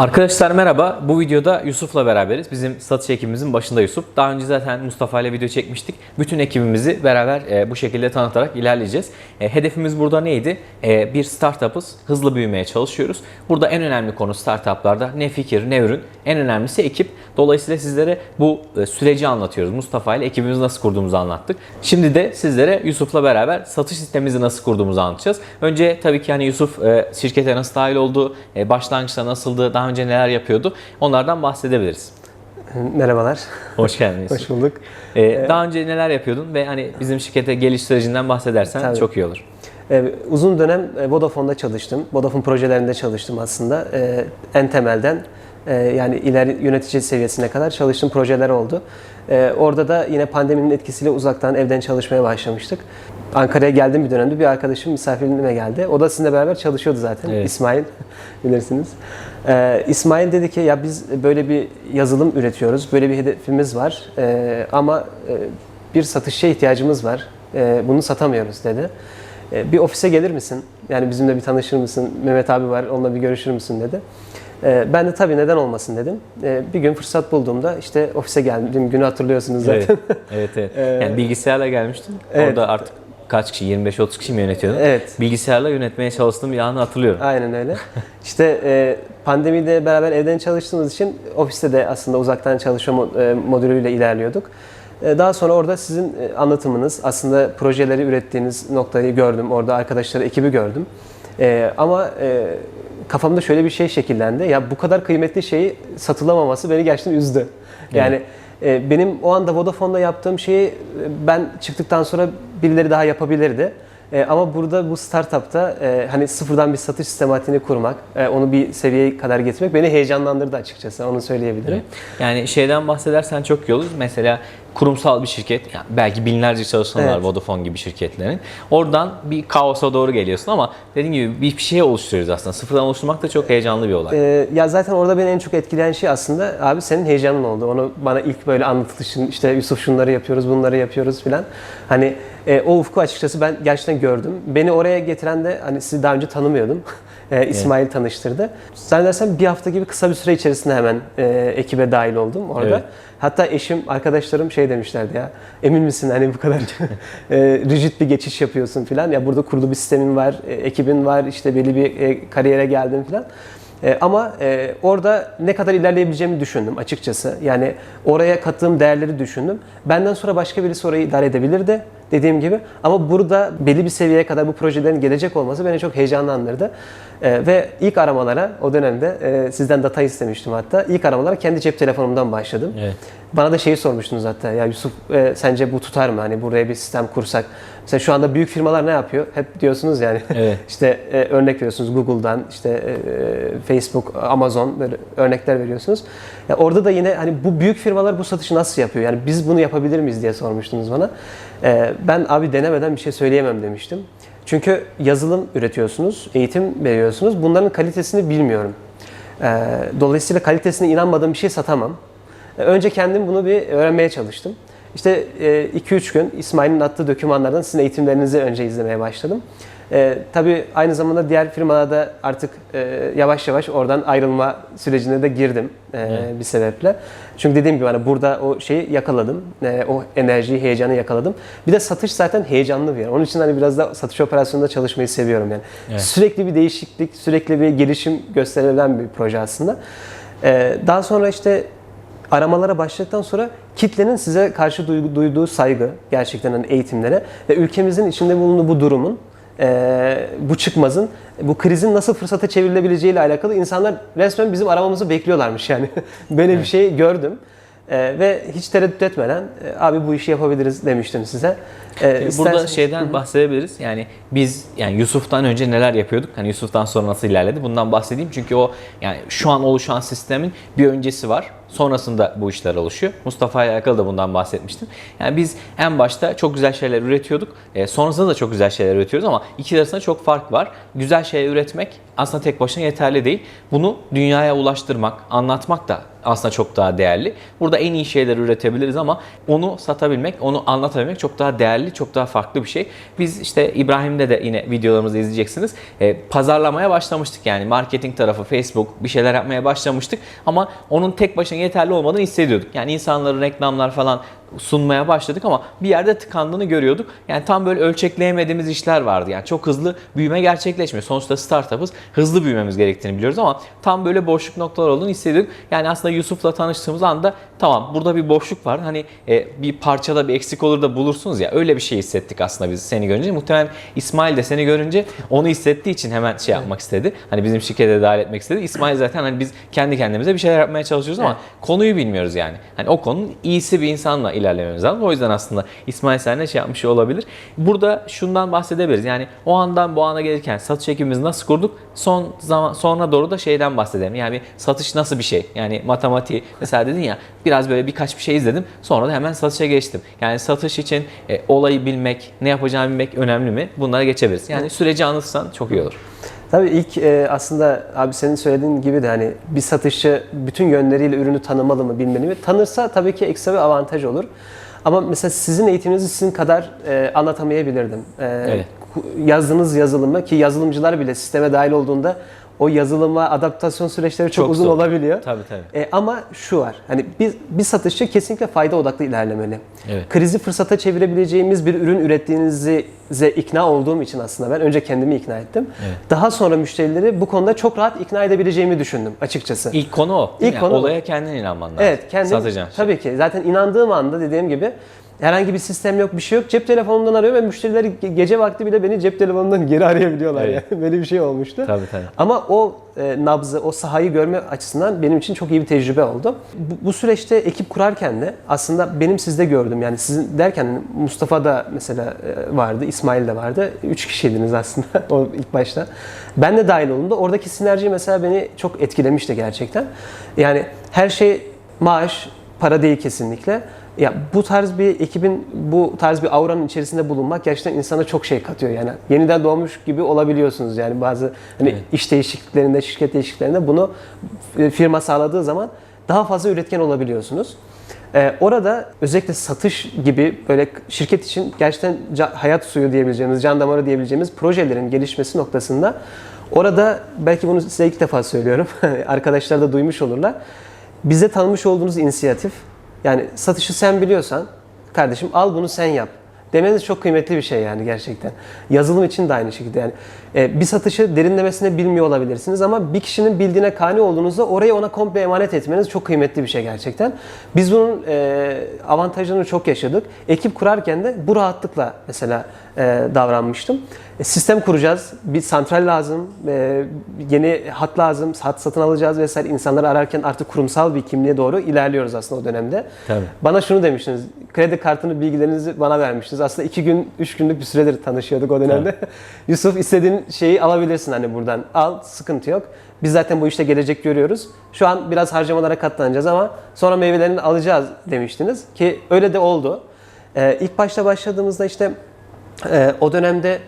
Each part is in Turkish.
Arkadaşlar merhaba. Bu videoda Yusuf'la beraberiz. Bizim satış ekibimizin başında Yusuf. Daha önce zaten Mustafa ile video çekmiştik. Bütün ekibimizi beraber e, bu şekilde tanıtarak ilerleyeceğiz. E, hedefimiz burada neydi? E, bir startup'ız. Hızlı büyümeye çalışıyoruz. Burada en önemli konu startup'larda ne fikir ne ürün. En önemlisi ekip. Dolayısıyla sizlere bu e, süreci anlatıyoruz. Mustafa ile ekibimizi nasıl kurduğumuzu anlattık. Şimdi de sizlere Yusuf'la beraber satış sistemimizi nasıl kurduğumuzu anlatacağız. Önce tabii ki hani Yusuf e, şirkete nasıl dahil oldu, e, başlangıçta nasıldı, daha önce neler yapıyordu onlardan bahsedebiliriz. Merhabalar, Hoş geldiniz. hoş bulduk. Ee, daha önce neler yapıyordun ve hani bizim şirkete geliş sürecinden bahsedersen Tabii. çok iyi olur. Ee, uzun dönem e, Vodafone'da çalıştım. Vodafone projelerinde çalıştım aslında. Ee, en temelden e, yani ileri yönetici seviyesine kadar çalıştığım projeler oldu. Ee, orada da yine pandeminin etkisiyle uzaktan evden çalışmaya başlamıştık. Ankara'ya geldiğim bir dönemde bir arkadaşım misafirliğime geldi. O da sizinle beraber çalışıyordu zaten. Evet. İsmail bilirsiniz. Ee, İsmail dedi ki ya biz böyle bir yazılım üretiyoruz. Böyle bir hedefimiz var. Ee, ama e, bir satışa ihtiyacımız var. Ee, bunu satamıyoruz dedi. Ee, bir ofise gelir misin? Yani bizimle bir tanışır mısın? Mehmet abi var, onunla bir görüşür müsün dedi. Ee, ben de tabii neden olmasın dedim. Ee, bir gün fırsat bulduğumda işte ofise geldim. Günü hatırlıyorsunuz zaten. Evet, evet. evet. Yani bilgisayarla gelmiştin. evet. Orada artık kaç kişi, 25-30 kişi mi yönetiyordun? Evet. Bilgisayarla yönetmeye çalıştığım bir anı hatırlıyorum. Aynen öyle. İşte e, pandemide beraber evden çalıştığımız için ofiste de aslında uzaktan çalışma e, modülüyle ilerliyorduk. E, Daha sonra orada sizin e, anlatımınız, aslında projeleri ürettiğiniz noktayı gördüm. Orada arkadaşları, ekibi gördüm. E, Ama e, kafamda şöyle bir şey şekillendi. Ya bu kadar kıymetli şeyi satılamaması beni gerçekten üzdü. Yani e, benim o anda Vodafone'da yaptığım şeyi ben çıktıktan sonra birileri daha yapabilirdi. E, ama burada bu startupta e, hani sıfırdan bir satış sistematiğini kurmak, e, onu bir seviyeye kadar getirmek beni heyecanlandırdı açıkçası. Onu söyleyebilirim. Yani şeyden bahsedersen çok iyi olur. Mesela kurumsal bir şirket, yani belki binlerce çalışanı var Evet. Vodafone gibi şirketlerin. Oradan bir kaosa doğru geliyorsun ama dediğim gibi bir bir şey oluşturuyoruz aslında. Sıfırdan oluşturmak da çok heyecanlı bir olay. E, ya zaten orada beni en çok etkileyen şey aslında abi senin heyecanın oldu. Onu bana ilk böyle anlatılışın işte Yusuf şunları yapıyoruz, bunları yapıyoruz filan. Hani e, o ufku açıkçası ben gerçekten gördüm. Beni oraya getiren de hani sizi daha önce tanımıyordum. E, İsmail tanıştırdı. Zannedersem bir hafta gibi kısa bir süre içerisinde hemen e, ekibe dahil oldum orada. Evet. Hatta eşim, arkadaşlarım şey demişlerdi ya. Emin misin hani bu kadar e, rigid bir geçiş yapıyorsun filan. Ya burada kurulu bir sistemin var, e, ekibin var, işte belli bir e, kariyere geldin filan. E, ama e, orada ne kadar ilerleyebileceğimi düşündüm açıkçası. Yani oraya kattığım değerleri düşündüm. Benden sonra başka birisi orayı idare edebilirdi dediğim gibi. Ama burada belli bir seviyeye kadar bu projelerin gelecek olması beni çok heyecanlandırdı. E, ve ilk aramalara o dönemde e, sizden data istemiştim hatta. İlk aramalara kendi cep telefonumdan başladım. Evet. Bana da şeyi sormuştunuz hatta ya Yusuf e, sence bu tutar mı hani buraya bir sistem kursak? Mesela şu anda büyük firmalar ne yapıyor? Hep diyorsunuz yani. Evet. işte e, örnek veriyorsunuz Google'dan, işte e, Facebook, Amazon böyle örnekler veriyorsunuz. Ya orada da yine hani bu büyük firmalar bu satışı nasıl yapıyor? Yani biz bunu yapabilir miyiz diye sormuştunuz bana. E, ben abi denemeden bir şey söyleyemem demiştim. Çünkü yazılım üretiyorsunuz, eğitim veriyorsunuz. Bunların kalitesini bilmiyorum. E, dolayısıyla kalitesine inanmadığım bir şey satamam. E, Önce kendim bunu bir öğrenmeye çalıştım. İşte 2-3 gün İsmail'in attığı dokümanlardan sizin eğitimlerinizi önce izlemeye başladım. E, tabii aynı zamanda diğer firmalarda artık e, yavaş yavaş oradan ayrılma sürecine de girdim e, bir sebeple. Çünkü dediğim gibi hani burada o şeyi yakaladım. E, o enerjiyi, heyecanı yakaladım. Bir de satış zaten heyecanlı bir yer. Onun için hani biraz da satış operasyonunda çalışmayı seviyorum yani. Evet. Sürekli bir değişiklik, sürekli bir gelişim gösterilen bir proje aslında. E, daha sonra işte aramalara başladıktan sonra kitlenin size karşı duyduğu saygı gerçekten hani eğitimlere ve ülkemizin içinde bulunduğu bu durumun e, bu çıkmazın, bu krizin nasıl fırsata çevrilebileceği ile alakalı insanlar resmen bizim aramamızı bekliyorlarmış yani. Böyle bir şey gördüm. E, ve hiç tereddüt etmeden e, abi bu işi yapabiliriz demiştim size. E, Burada isterseniz- şeyden bahsedebiliriz. Yani biz yani Yusuf'tan önce neler yapıyorduk? Hani Yusuf'tan sonra nasıl ilerledi? Bundan bahsedeyim çünkü o yani şu an oluşan sistemin bir öncesi var. Sonrasında bu işler oluşuyor. Mustafa ile alakalı da bundan bahsetmiştim. Yani biz en başta çok güzel şeyler üretiyorduk. E, sonrasında da çok güzel şeyler üretiyoruz ama ikisi arasında çok fark var. Güzel şey üretmek aslında tek başına yeterli değil. Bunu dünyaya ulaştırmak, anlatmak da aslında çok daha değerli. Burada en iyi şeyleri üretebiliriz ama onu satabilmek, onu anlatabilmek çok daha değerli, çok daha farklı bir şey. Biz işte İbrahim'de de yine videolarımızı izleyeceksiniz. E, pazarlamaya başlamıştık yani marketing tarafı, Facebook bir şeyler yapmaya başlamıştık ama onun tek başına yeterli olmadığını hissediyorduk. Yani insanların reklamlar falan sunmaya başladık ama bir yerde tıkandığını görüyorduk. Yani tam böyle ölçekleyemediğimiz işler vardı. Yani çok hızlı büyüme gerçekleşmiyor. Sonuçta startup'ız. Hızlı büyümemiz gerektiğini biliyoruz ama tam böyle boşluk noktalar olduğunu hissediyorduk. Yani aslında Yusuf'la tanıştığımız anda tamam burada bir boşluk var. Hani e, bir parçada bir eksik olur da bulursunuz ya. Öyle bir şey hissettik aslında biz seni görünce. Muhtemelen İsmail de seni görünce onu hissettiği için hemen şey yapmak istedi. Hani bizim şirkete dahil etmek istedi. İsmail zaten hani biz kendi kendimize bir şeyler yapmaya çalışıyoruz ama konuyu bilmiyoruz yani. Hani o konunun iyisi bir insanla ilerlememiz lazım. O yüzden aslında İsmail seninle şey yapmış olabilir. Burada şundan bahsedebiliriz. Yani o andan bu ana gelirken satış ekibimizi nasıl kurduk? Son zaman sonra doğru da şeyden bahsedelim. Yani satış nasıl bir şey? Yani matematiği mesela dedin ya biraz böyle birkaç bir şey izledim. Sonra da hemen satışa geçtim. Yani satış için e, olayı bilmek, ne yapacağını bilmek önemli mi? Bunlara geçebiliriz. Yani süreci anlatırsan çok iyi olur. Tabii ilk e, aslında abi senin söylediğin gibi de hani bir satışçı bütün yönleriyle ürünü tanımalı mı bilmeli mi? Tanırsa tabii ki ekstra bir avantaj olur. Ama mesela sizin eğitiminizi sizin kadar e, anlatamayabilirdim. E, Evet. Yazdığınız yazılımı ki yazılımcılar bile sisteme dahil olduğunda o yazılıma adaptasyon süreçleri çok, Çok uzun zor. olabiliyor. Tabii tabii. E, ama şu var. Hani bir, bir satışçı kesinlikle fayda odaklı ilerlemeli. Evet. Krizi fırsata çevirebileceğimiz bir ürün ürettiğinize ikna olduğum için aslında ben önce kendimi ikna ettim. Evet. Daha sonra müşterileri bu konuda çok rahat ikna edebileceğimi düşündüm açıkçası. İlk konu o. İlk mi? konu o. Olaya kendin inanman lazım. Evet, kendim Satacağın şey. tabii ki. Zaten inandığım anda dediğim gibi herhangi bir sistem yok, bir şey yok. Cep telefonundan arıyor ve müşteriler ge- gece vakti bile beni cep telefonundan geri arayabiliyorlar Evet. yani. Böyle bir şey olmuştu. Tabii tabii. Ama o e, nabzı, o sahayı görme açısından benim için çok iyi bir tecrübe oldu. Bu, bu süreçte ekip kurarken de aslında benim sizde gördüm. Yani sizin derken Mustafa da mesela e, vardı, İsmail de vardı. Üç kişiydiniz aslında o ilk başta. Ben de dahil olundu. Oradaki sinerji mesela beni çok etkilemişti gerçekten. Yani her şey maaş, para değil kesinlikle. Ya bu tarz bir ekibin bu tarz bir auranın içerisinde bulunmak gerçekten insana çok şey katıyor yani. Yeniden doğmuş gibi olabiliyorsunuz yani bazı hani Evet. iş değişikliklerinde, şirket değişikliklerinde bunu e, firma sağladığı zaman daha fazla üretken olabiliyorsunuz. Ee, orada özellikle satış gibi böyle şirket için gerçekten ca- hayat suyu diyebileceğimiz, can damarı diyebileceğimiz projelerin gelişmesi noktasında orada belki bunu size ilk defa söylüyorum. Arkadaşlar da duymuş olurlar. Bize tanımış olduğunuz inisiyatif yani satışı sen biliyorsan kardeşim al bunu sen yap. Demeniz çok kıymetli bir şey yani gerçekten. Yazılım için de aynı şekilde yani. E, bir satışı derinlemesine bilmiyor olabilirsiniz ama bir kişinin bildiğine kani olduğunuzda orayı ona komple emanet etmeniz çok kıymetli bir şey gerçekten. Biz bunun e, avantajını çok yaşadık. Ekip kurarken de bu rahatlıkla mesela e, davranmıştım. E, sistem kuracağız, bir santral lazım, yeni hat lazım, hat satın alacağız vesaire. İnsanları ararken artık kurumsal bir kimliğe doğru ilerliyoruz aslında o dönemde. Tabii. Bana şunu demiştiniz, kredi kartını bilgilerinizi bana vermiştiniz. Aslında iki gün, üç günlük bir süredir tanışıyorduk o dönemde. Yusuf istediğin şeyi alabilirsin hani buradan. Al, sıkıntı yok. Biz zaten bu işte gelecek görüyoruz. Şu an biraz harcamalara katlanacağız ama sonra meyvelerini alacağız demiştiniz. Ki öyle de oldu. Ee, ilk başta başladığımızda işte e, o dönemde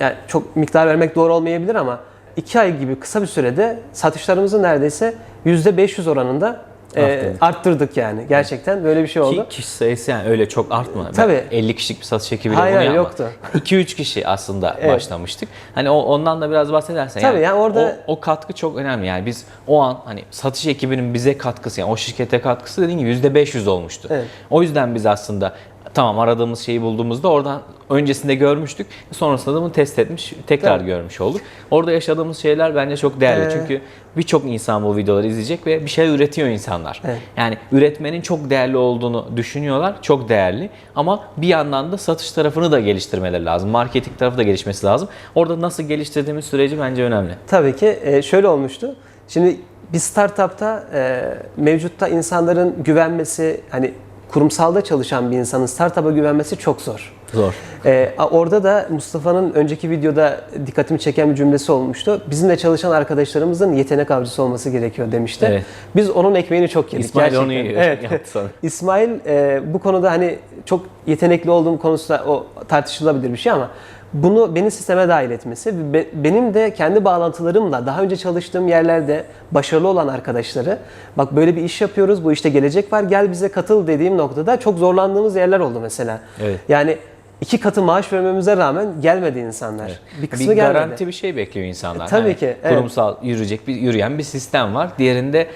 yani çok miktar vermek doğru olmayabilir ama iki ay gibi kısa bir sürede satışlarımızı neredeyse %500 oranında e, Arttırdık. yani. Gerçekten böyle bir şey oldu. Ki kişi sayısı yani öyle çok artmadı. Tabii. Ben 50 kişilik bir satış Hayır, bunu hayır, yapmadım. yoktu. 2-3 kişi aslında Evet. başlamıştık. Hani o, ondan da biraz bahsedersen. Tabii, yani orada- o, o katkı çok önemli. Yani biz o an hani satış ekibinin bize katkısı yani o şirkete katkısı dediğin gibi %500 olmuştu. Evet. O yüzden biz aslında tamam aradığımız şeyi bulduğumuzda oradan öncesinde görmüştük. Sonrasında da bunu test etmiş, tekrar Tabii. görmüş olduk. Orada yaşadığımız şeyler bence çok değerli. Ee, Çünkü birçok insan bu videoları izleyecek ve bir şey üretiyor insanlar. Evet. Yani üretmenin çok değerli olduğunu düşünüyorlar. Çok değerli. Ama bir yandan da satış tarafını da geliştirmeleri lazım. Marketing tarafı da gelişmesi lazım. Orada nasıl geliştirdiğimiz süreci bence önemli. Tabii ki e, şöyle olmuştu. Şimdi bir startupta e, mevcutta insanların güvenmesi, hani kurumsalda çalışan bir insanın startup'a güvenmesi çok zor. Zor. Ee, orada da Mustafa'nın önceki videoda dikkatimi çeken bir cümlesi olmuştu. Bizimle çalışan arkadaşlarımızın yetenek avcısı olması gerekiyor demişti. Evet. Biz onun ekmeğini çok yedik İsmail gerçekten. onu evet. yaptı sana. İsmail e, bu konuda hani çok yetenekli olduğum konusunda o tartışılabilir bir şey ama bunu beni sisteme dahil etmesi, be- benim de kendi bağlantılarımla daha önce çalıştığım yerlerde başarılı olan arkadaşları bak böyle bir iş yapıyoruz, bu işte gelecek var, gel bize katıl dediğim noktada çok zorlandığımız yerler oldu mesela. Evet. Yani iki katı maaş vermemize rağmen gelmedi insanlar. Bir kısmı bir gelmedi. garanti bir şey bekliyor insanlar. E, tabii ki, evet. Kurumsal yürüyecek bir yürüyen bir sistem var. Diğerinde e,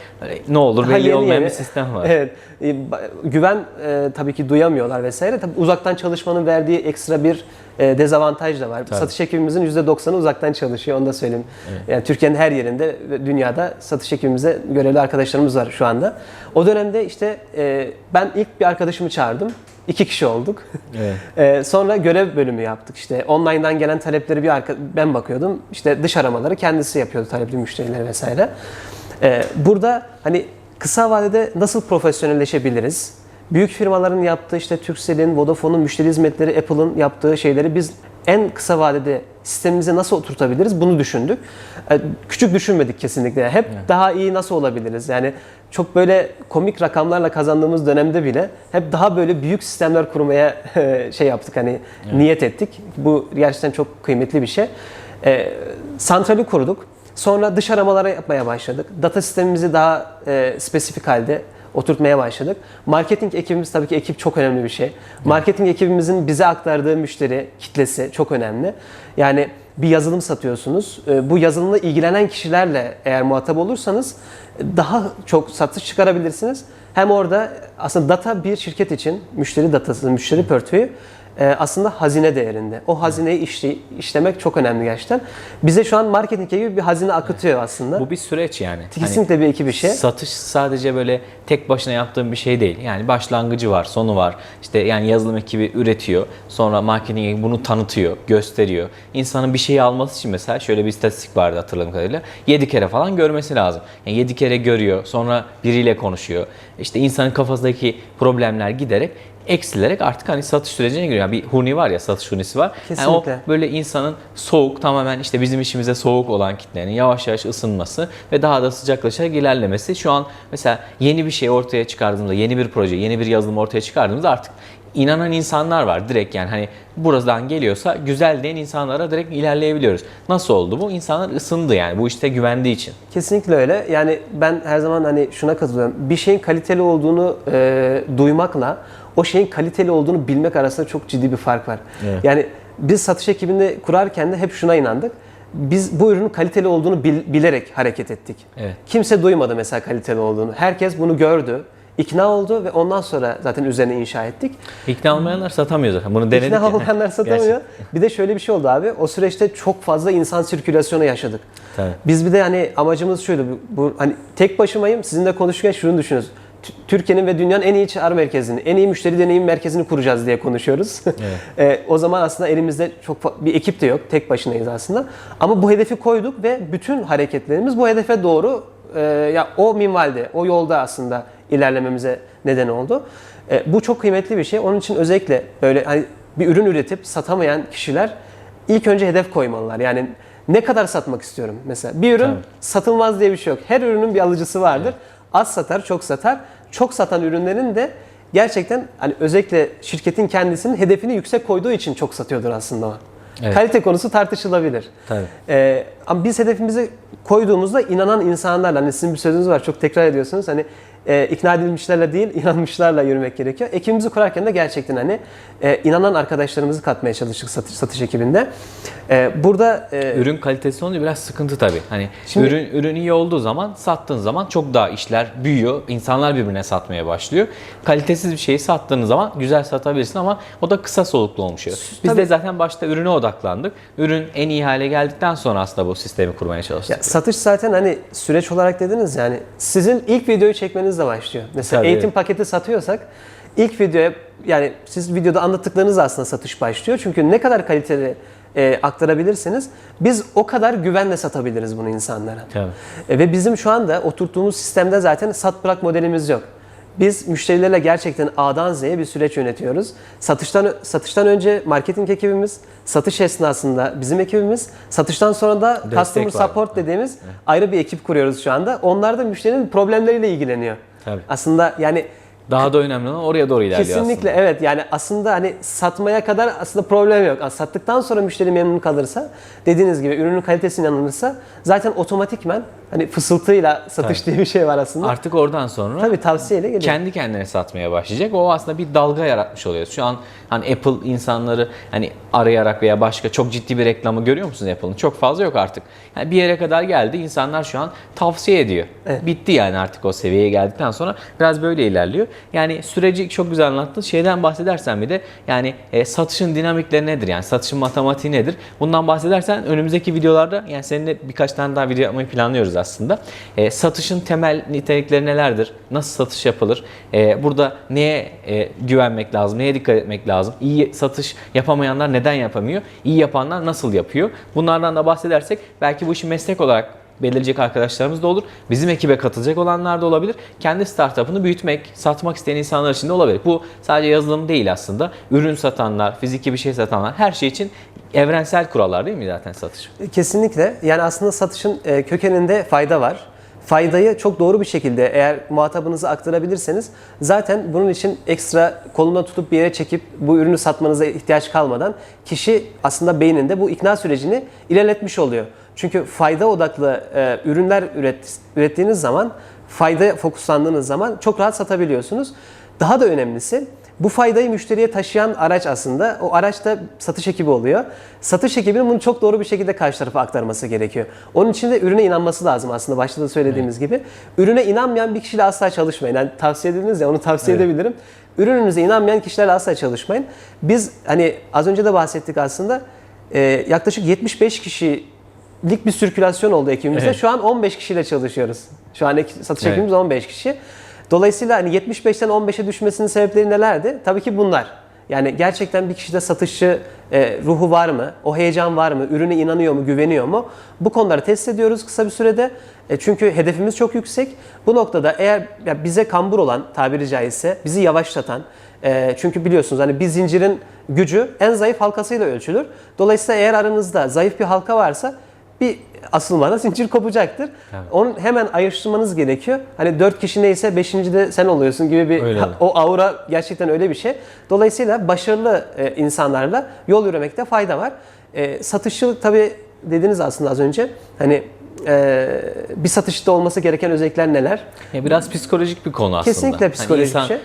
ne olur belli yeni olmayan yeni. bir sistem var. Evet. E, Güven e, tabii ki duyamıyorlar vesaire. Tabii uzaktan çalışmanın verdiği ekstra bir e, dezavantaj da var. Tabii. Satış ekibimizin %90'ı uzaktan çalışıyor. Onu da söyleyeyim. Yani Türkiye'nin her yerinde ve dünyada satış ekibimize görevli arkadaşlarımız var şu anda. O dönemde işte e, ben ilk bir arkadaşımı çağırdım. İki kişi olduk. Evet. Ee, sonra görev bölümü yaptık. İşte online'dan gelen talepleri bir arka, ben bakıyordum. İşte dış aramaları kendisi yapıyordu talepli müşterileri vesaire. Burada hani kısa vadede nasıl profesyonelleşebiliriz? Büyük firmaların yaptığı işte Turkcell'in, Vodafone'un müşteri hizmetleri, Apple'ın yaptığı şeyleri biz en kısa vadede sistemimize nasıl oturtabiliriz bunu düşündük. Ee, Küçük düşünmedik kesinlikle. Hep daha iyi nasıl olabiliriz? Yani çok böyle komik rakamlarla kazandığımız dönemde bile hep daha böyle büyük sistemler kurmaya şey yaptık hani niyet ettik. Bu gerçekten çok kıymetli bir şey. Ee, santrali kurduk. Sonra dış aramalara yapmaya başladık. Data sistemimizi daha e, spesifik halde oturtmaya başladık. Marketing ekibimiz tabii ki ekip çok önemli bir şey. Marketing ekibimizin bize aktardığı müşteri kitlesi çok önemli. Yani bir yazılım satıyorsunuz. E, Bu yazılımla ilgilenen kişilerle eğer muhatap olursanız daha çok satış çıkarabilirsiniz. Hem orada aslında data bir şirket için müşteri datası, müşteri portföyü e, aslında hazine değerinde. O hazineyi işle, işlemek çok önemli gerçekten. Bize şu an marketing gibi bir hazine akıtıyor aslında. Bu bir süreç yani. Hani Kesinlikle bir iki bir şey. Satış sadece böyle tek başına yaptığım bir şey değil. Yani başlangıcı var, sonu var. İşte yani yazılım ekibi üretiyor. Sonra marketing ekibi bunu tanıtıyor, gösteriyor. İnsanın bir şeyi alması için mesela şöyle bir istatistik vardı hatırladığım kadarıyla. 7 kere falan görmesi lazım. Yani 7 kere görüyor, sonra biriyle konuşuyor. İşte insanın kafasındaki problemler giderek eksilerek artık hani satış sürecine giriyor. Yani bir huni var ya satış hunisi var. Yani o Kesinlikle. böyle insanın soğuk tamamen işte bizim işimize soğuk olan kitlenin yavaş yavaş ısınması ve daha da sıcaklaşarak ilerlemesi. Şu an mesela yeni bir şey ortaya çıkardığımızda, yeni bir proje, yeni bir yazılım ortaya çıkardığımızda artık inanan insanlar var direkt yani hani buradan geliyorsa güzel diyen insanlara direkt ilerleyebiliyoruz. Nasıl oldu bu? İnsanlar ısındı yani bu işte güvendiği için. Kesinlikle öyle. Yani ben her zaman hani şuna katılıyorum. Bir şeyin kaliteli olduğunu e, duymakla o şeyin kaliteli olduğunu bilmek arasında çok ciddi bir fark var. Evet. Yani biz satış ekibini kurarken de hep şuna inandık. Biz bu ürünün kaliteli olduğunu bil- bilerek hareket ettik. Evet. Kimse duymadı mesela kaliteli olduğunu. Herkes bunu gördü, ikna oldu ve ondan sonra zaten üzerine inşa ettik. İkna olmayanlar satamıyor zaten. Bunu denedik. İkna ya. olmayanlar satamıyor. Gerçekten. Bir de şöyle bir şey oldu abi. O süreçte çok fazla insan sirkülasyonu yaşadık. Tabii. Biz bir de hani amacımız şuydu. Bu- hani tek başımayım. Sizinle konuşurken şunu düşünüyoruz. Türkiye'nin ve dünyanın en iyi HR merkezini, en iyi müşteri deneyim merkezini kuracağız diye konuşuyoruz. E, o zaman aslında elimizde çok bir ekip de yok. Tek başınayız aslında. Ama bu hedefi koyduk ve bütün hareketlerimiz bu hedefe doğru e, ya o minvalde, o yolda aslında ilerlememize neden oldu. E, bu çok kıymetli bir şey. Onun için özellikle böyle hani bir ürün üretip satamayan kişiler ilk önce hedef koymalılar. Yani ne kadar satmak istiyorum mesela. Bir ürün Tabii. satılmaz diye bir şey yok. Her ürünün bir alıcısı vardır. Az satar, çok satar. Çok satan ürünlerin de gerçekten hani özellikle şirketin kendisinin hedefini yüksek koyduğu için çok satıyordur aslında o. Evet. Kalite konusu tartışılabilir. Tabii. Ee, ama biz hedefimizi koyduğumuzda inanan insanlarla, hani sizin bir sözünüz var çok tekrar ediyorsunuz. Hani e, ikna edilmişlerle değil, inanmışlarla yürümek gerekiyor. Ekibimizi kurarken de gerçekten hani e, inanan arkadaşlarımızı katmaya çalıştık satış, satış ekibinde. E, burada e, Ürün kalitesi olunca biraz sıkıntı tabii. Hani Şimdi- ürün ürün iyi olduğu zaman sattığın zaman çok daha işler büyüyor. İnsanlar birbirine satmaya başlıyor. Kalitesiz bir şeyi sattığın zaman güzel satabilirsin ama o da kısa soluklu olmuş oluyor. Biz Tabii. de zaten başta ürüne odaklandık. Ürün en iyi hale geldikten sonra aslında bu sistemi kurmaya çalıştık. Ya satış zaten hani süreç olarak dediniz yani sizin ilk videoyu çekmenizle başlıyor. Mesela Tabii. eğitim paketi satıyorsak ilk videoya yani siz videoda anlattıklarınız aslında satış başlıyor. Çünkü ne kadar kaliteli e, aktarabilirsiniz biz o kadar güvenle satabiliriz bunu insanlara. Tabii. E, ve bizim şu anda oturttuğumuz sistemde zaten sat bırak modelimiz yok. Biz müşterilerle gerçekten A'dan Z'ye bir süreç yönetiyoruz. Satıştan satıştan önce marketing ekibimiz, satış esnasında bizim ekibimiz, satıştan sonra da Destek customer var. support dediğimiz ayrı bir ekip kuruyoruz şu anda. Onlar da müşterinin problemleriyle ilgileniyor. Tabii. Aslında yani Daha da önemli olan oraya doğru ilerliyor Kesinlikle aslında. evet yani aslında hani satmaya kadar aslında problem yok. Sattıktan sonra müşteri memnun kalırsa dediğiniz gibi ürünün kalitesine inanılırsa zaten otomatikmen hani fısıltıyla satış diye bir şey var aslında. Artık oradan sonra Tabii tavsiyeyle geliyor. kendi kendine satmaya başlayacak. O aslında bir dalga yaratmış oluyor. Şu an hani Apple insanları hani arayarak veya başka çok ciddi bir reklamı görüyor musunuz Apple'ın? Çok fazla yok artık. Yani bir yere kadar geldi. İnsanlar şu an tavsiye ediyor. Evet. Bitti yani artık o seviyeye geldikten sonra biraz böyle ilerliyor. Yani süreci çok güzel anlattın. Şeyden bahsedersen bir de yani e, satışın dinamikleri nedir? Yani satışın matematiği nedir? Bundan bahsedersen önümüzdeki videolarda yani seninle birkaç tane daha video yapmayı planlıyoruz aslında. E, satışın temel nitelikleri nelerdir? Nasıl satış yapılır? E, burada neye e, güvenmek lazım? Neye dikkat etmek lazım? İyi satış yapamayanlar neden yapamıyor? İyi yapanlar nasıl yapıyor? Bunlardan da bahsedersek belki bu işi meslek olarak belirleyecek arkadaşlarımız da olur. Bizim ekibe katılacak olanlar da olabilir. Kendi startup'ını büyütmek, satmak isteyen insanlar için de olabilir. Bu sadece yazılım değil aslında. Ürün satanlar, fiziki bir şey satanlar her şey için evrensel kurallar değil mi zaten satış? Kesinlikle. Yani aslında satışın e, kökeninde fayda var. Faydayı çok doğru bir şekilde eğer muhatabınıza aktarabilirseniz zaten bunun için ekstra kolundan tutup bir yere çekip bu ürünü satmanıza ihtiyaç kalmadan kişi aslında beyninde bu ikna sürecini ilerletmiş oluyor. Çünkü fayda odaklı e, ürünler üret, ürettiğiniz zaman, fayda fokuslandığınız zaman çok rahat satabiliyorsunuz. Daha da önemlisi bu faydayı müşteriye taşıyan araç aslında o araç da satış ekibi oluyor. Satış ekibinin bunu çok doğru bir şekilde karşı tarafa aktarması gerekiyor. Onun için de ürüne inanması lazım aslında başta da söylediğimiz gibi. Ürüne inanmayan bir kişiyle asla çalışmayın. Yani tavsiye edildiniz ya onu tavsiye Evet. edebilirim. Ürününüze inanmayan kişilerle asla çalışmayın. Biz hani az önce de bahsettik aslında e, yaklaşık 75 kişilik bir sirkülasyon oldu ekibimizde. Evet. Şu an 15 kişiyle çalışıyoruz. Şu an satış Evet. ekibimiz 15 kişi. Dolayısıyla hani 75'ten 15'e düşmesinin sebepleri nelerdi? Tabii ki bunlar. Yani gerçekten bir kişide satışçı e, ruhu var mı? O heyecan var mı? Ürüne inanıyor mu? Güveniyor mu? Bu konuları test ediyoruz kısa bir sürede. E, çünkü hedefimiz çok yüksek. Bu noktada eğer ya bize kambur olan tabiri caizse bizi yavaşlatan e, çünkü biliyorsunuz hani bir zincirin gücü en zayıf halkasıyla ölçülür. Dolayısıyla eğer aranızda zayıf bir halka varsa bir asılmada zincir kopacaktır. Onun hemen ayrıştırmanız gerekiyor. Hani dört kişi neyse beşinci de sen oluyorsun gibi bir Öyle. o aura gerçekten öyle bir şey. Dolayısıyla başarılı e, insanlarla yol yürümekte fayda var. E, satışçılık tabii dediniz aslında az önce. Hani e, bir satışta olması gereken özellikler neler? Ya biraz psikolojik bir konu aslında. Kesinlikle psikolojik bir insan şey.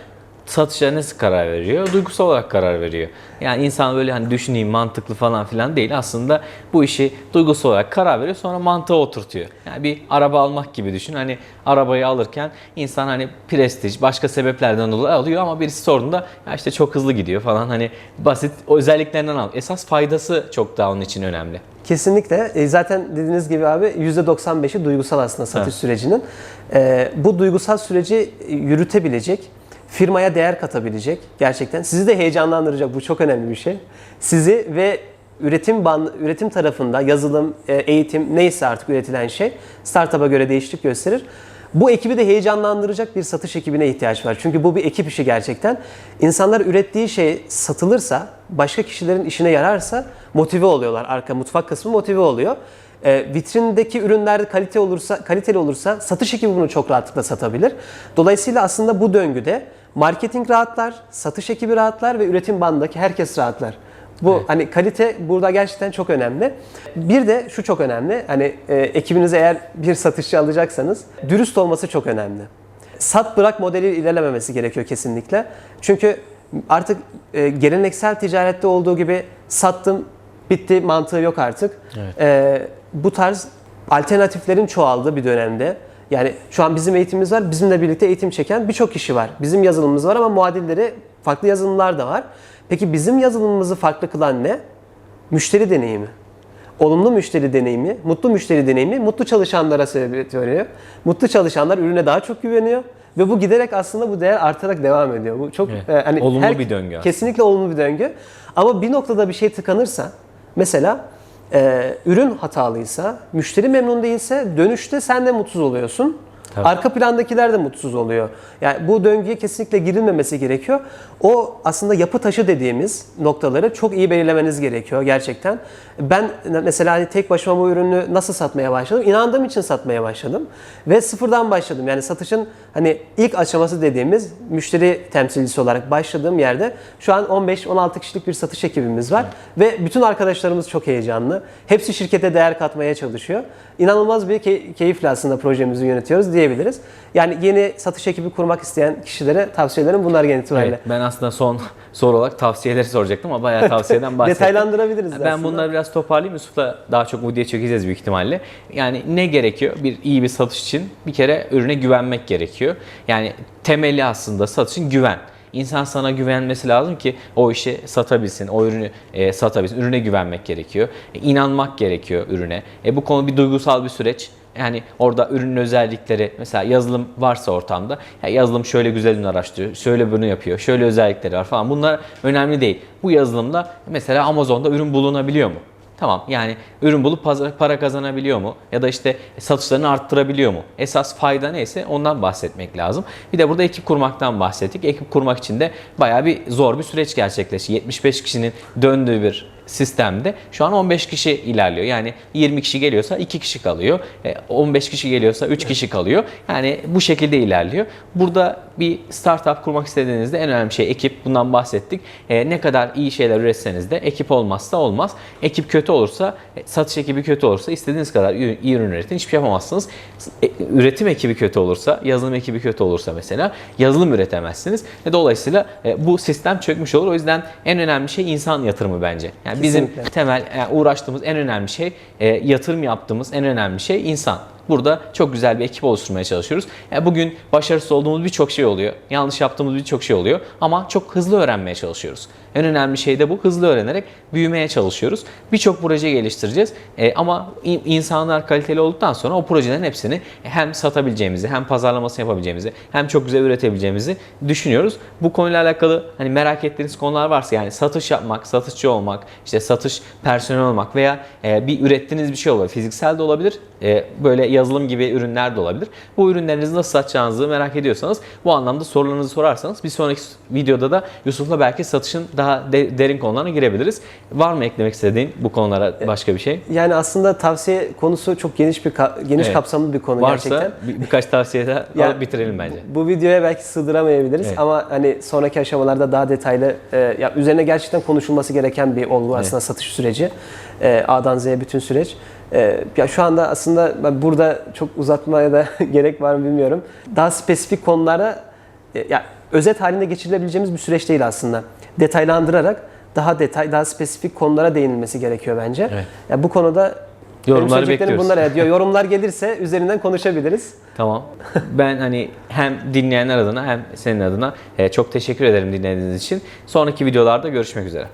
Satışa nasıl karar veriyor? Duygusal olarak karar veriyor. Yani insan böyle hani düşüneyim mantıklı falan filan değil. Aslında bu işi duygusal olarak karar veriyor sonra mantığa oturtuyor. Yani bir araba almak gibi düşün. Hani arabayı alırken insan hani prestij başka sebeplerden dolayı alıyor ama birisi sorduğunda ya işte çok hızlı gidiyor falan hani basit özelliklerinden al. Esas faydası çok daha onun için önemli. Kesinlikle. E, zaten dediğiniz gibi abi %95'i duygusal aslında satış Evet. sürecinin. E, bu duygusal süreci yürütebilecek, firmaya değer katabilecek gerçekten. Sizi de heyecanlandıracak. Bu çok önemli bir şey. Sizi ve üretim ban, üretim tarafında yazılım, e, eğitim neyse artık üretilen şey startup'a göre değişiklik gösterir. Bu ekibi de heyecanlandıracak bir satış ekibine ihtiyaç var. Çünkü bu bir ekip işi gerçekten. İnsanlar ürettiği şey satılırsa, başka kişilerin işine yararsa motive oluyorlar. Arka mutfak kısmı motive oluyor. E, vitrindeki ürünler kalite olursa, kaliteli olursa satış ekibi bunu çok rahatlıkla satabilir. Dolayısıyla aslında bu döngüde marketing rahatlar, satış ekibi rahatlar ve üretim bandındaki herkes rahatlar. Bu Evet. hani kalite burada gerçekten çok önemli. Bir de şu çok önemli. Hani e, ekibinize eğer bir satışçı alacaksanız dürüst olması çok önemli. Sat bırak modeli ilerlememesi gerekiyor kesinlikle. Çünkü artık e, geleneksel ticarette olduğu gibi sattım bitti mantığı yok artık. Evet. E, bu tarz alternatiflerin çoğaldığı bir dönemde yani şu an bizim eğitimimiz var. Bizimle birlikte eğitim çeken birçok kişi var. Bizim yazılımımız var ama muadilleri farklı yazılımlar da var. Peki bizim yazılımımızı farklı kılan ne? Müşteri deneyimi. Olumlu müşteri deneyimi, mutlu müşteri deneyimi mutlu çalışanlara sebebiyet veriyor. Mutlu çalışanlar ürüne daha çok güveniyor ve bu giderek aslında bu değer artarak devam ediyor. Bu çok Evet. e, hani Olumlu bir döngü aslında. Kesinlikle olumlu bir döngü. Ama bir noktada bir şey tıkanırsa mesela e, ürün hatalıysa, müşteri memnun değilse dönüşte sen de mutsuz oluyorsun. Tabii. Arka plandakiler de mutsuz oluyor. Yani bu döngüye kesinlikle girilmemesi gerekiyor. O aslında yapı taşı dediğimiz noktaları çok iyi belirlemeniz gerekiyor gerçekten. Ben mesela hani tek başıma bu ürünü nasıl satmaya başladım? İnandığım için satmaya başladım ve sıfırdan başladım. Yani satışın hani ilk aşaması dediğimiz müşteri temsilcisi olarak başladığım yerde şu an 15-16 kişilik bir satış ekibimiz var ve bütün arkadaşlarımız çok heyecanlı. Hepsi şirkete değer katmaya çalışıyor. İnanılmaz bir key- keyifle aslında projemizi yönetiyoruz diyebiliriz. Yani yeni satış ekibi kurmak isteyen kişilere tavsiyelerim bunlar genel itibariyle. Evet, ben aslında son soru olarak tavsiyeleri soracaktım ama bayağı tavsiyeden bahsettim. Detaylandırabiliriz Ben aslında. bunları biraz toparlayayım. Yusuf'la daha çok bu diye çekeceğiz büyük ihtimalle. Yani ne gerekiyor? Bir iyi bir satış için bir kere ürüne güvenmek gerekiyor. Yani temeli aslında satışın güven. İnsan sana güvenmesi lazım ki o işi satabilsin, o ürünü e, satabilsin. Ürüne güvenmek gerekiyor. E, inanmak gerekiyor ürüne. E, bu konu bir duygusal bir süreç. Yani orada ürünün özellikleri mesela yazılım varsa ortamda ya yazılım şöyle güzel ürün araştırıyor, şöyle bunu yapıyor, şöyle özellikleri var falan bunlar önemli değil. Bu yazılımda mesela Amazon'da ürün bulunabiliyor mu? Tamam yani ürün bulup para kazanabiliyor mu? Ya da işte satışlarını arttırabiliyor mu? Esas fayda neyse ondan bahsetmek lazım. Bir de burada ekip kurmaktan bahsettik. Ekip kurmak için de bayağı bir zor bir süreç gerçekleşti. 75 kişinin döndüğü bir sistemde şu an 15 kişi ilerliyor. Yani 20 kişi geliyorsa 2 kişi kalıyor. E, 15 kişi geliyorsa 3 kişi kalıyor. Yani bu şekilde ilerliyor. Burada bir startup kurmak istediğinizde en önemli şey ekip. Bundan bahsettik. E, ne kadar iyi şeyler üretseniz de ekip olmazsa olmaz. Ekip kötü olursa, e, satış ekibi kötü olursa istediğiniz kadar iyi ürün üretin. Hiçbir şey yapamazsınız. E, üretim ekibi kötü olursa, yazılım ekibi kötü olursa mesela yazılım üretemezsiniz. Dolayısıyla e, bu sistem çökmüş olur. O yüzden en önemli şey insan yatırımı bence. Yani bizim Kesinlikle. temel yani uğraştığımız en önemli şey, e, yatırım yaptığımız en önemli şey insan. Burada çok güzel bir ekip oluşturmaya çalışıyoruz. Yani bugün başarısız olduğumuz birçok şey oluyor. Yanlış yaptığımız birçok şey oluyor. Ama çok hızlı öğrenmeye çalışıyoruz. En önemli şey de bu. Hızlı öğrenerek büyümeye çalışıyoruz. Birçok proje geliştireceğiz. E, ama in- insanlar kaliteli olduktan sonra o projelerin hepsini hem satabileceğimizi, hem pazarlamasını yapabileceğimizi, hem çok güzel üretebileceğimizi düşünüyoruz. Bu konuyla alakalı hani merak ettiğiniz konular varsa yani satış yapmak, satışçı olmak, işte satış personeli olmak veya e, bir ürettiğiniz bir şey olabilir. Fiziksel de olabilir. E, böyle yazılım gibi ürünler de olabilir. Bu ürünlerinizi nasıl satacağınızı merak ediyorsanız bu anlamda sorularınızı sorarsanız bir sonraki videoda da Yusuf'la belki satışın daha de- derin konularına girebiliriz. Var mı eklemek istediğin bu konulara başka bir şey? Yani aslında tavsiye konusu çok geniş bir geniş Evet. kapsamlı bir konu Varsa gerçekten. bir- birkaç tavsiye de Ya, alıp bitirelim bence. Bu, bu videoya belki sığdıramayabiliriz Evet. ama hani sonraki aşamalarda daha detaylı e, ya üzerine gerçekten konuşulması gereken bir olgu aslında satış süreci. E, A'dan Z'ye bütün süreç. E, ya şu anda aslında ben burada çok uzatmaya da gerek var mı bilmiyorum. Daha spesifik konulara e, ya özet halinde geçirilebileceğimiz bir süreç değil aslında. Detaylandırarak daha detay, daha spesifik konulara değinilmesi gerekiyor bence. Evet. Ya bu konuda Yorumları bekliyoruz. bunlar. Evet, diyor. Yorumlar gelirse üzerinden konuşabiliriz. Tamam. Ben hani hem dinleyenler adına hem senin adına e, çok teşekkür ederim dinlediğiniz için. Sonraki videolarda görüşmek üzere.